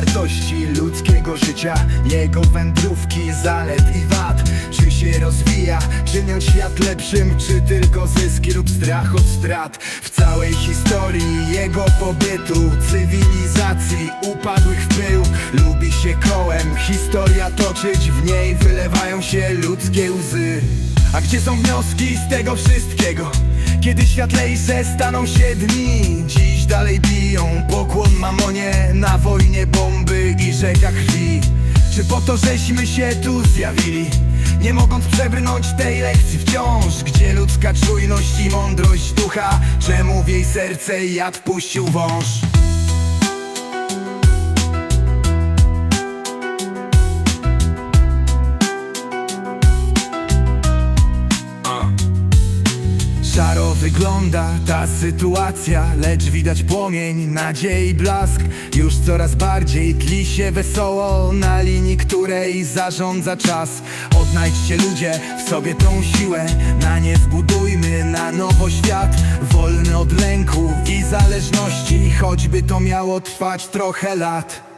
wartości ludzkiego życia Jego wędrówki, zalet i wad. Czy się rozwija, czyniąc świat lepszym Czy tylko zyski lub strach od strat. W całej historii jego pobytu Cywilizacji upadłych w pył. Lubi się kołem, historia toczyć W niej wylewają się ludzkie łzy. A gdzie są wnioski z tego wszystkiego? Kiedy światlejsze staną się dni. Dziś dalej biją. Pokłon mamonie Na wojnie bomby i rzeka krwi. Czy po to żeśmy się tu zjawili? Nie mogąc przebrnąć tej lekcji wciąż. Gdzie ludzka czujność i mądrość ducha? Czemu w jej serce jad puścił wąż wygląda ta sytuacja Lecz widać płomień, nadziei blask. Już coraz bardziej tli się wesoło Na linii, której zarządza czas. Odnajdźcie ludzie w sobie tą siłę Na nie zbudujmy na nowo świat. Wolny od lęku i zależności Choćby to miało trwać trochę lat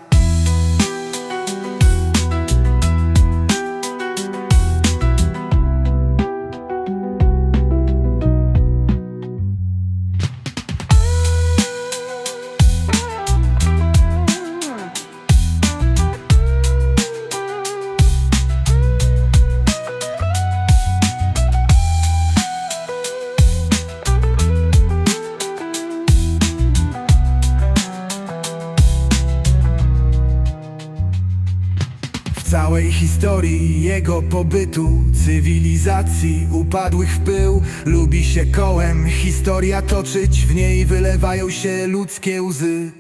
całej historii jego pobytu Cywilizacji upadłych w pył. Lubi się kołem historia toczyć W niej wylewają się ludzkie łzy.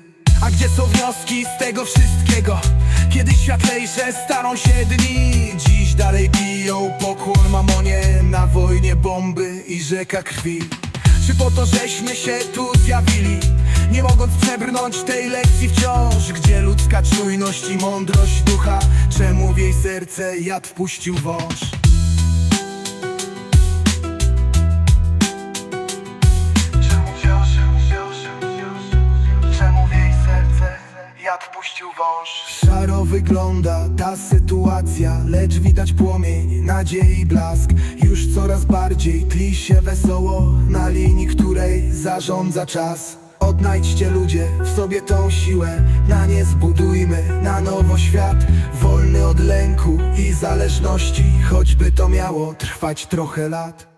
A gdzie są wnioski z tego wszystkiego? Kiedy światlejsze staną się dni. Dziś dalej biją pokłon mamonie Na wojnie bomby i rzeka krwi. Czy po to żeśmy się tu zjawili Nie mogąc przebrnąć tej lekcji wciąż Gdzie ludzka czujność i mądrość ducha Czemu w jej serce jad wpuścił wąż. Szaro wygląda ta sytuacja Lecz widać płomień, nadziei blask. Już coraz bardziej tli się wesoło Na linii, której zarządza czas Odnajdźcie ludzie w sobie tą siłę Na nie zbudujmy na nowo świat. Wolny od lęku i zależności Choćby to miało trwać trochę lat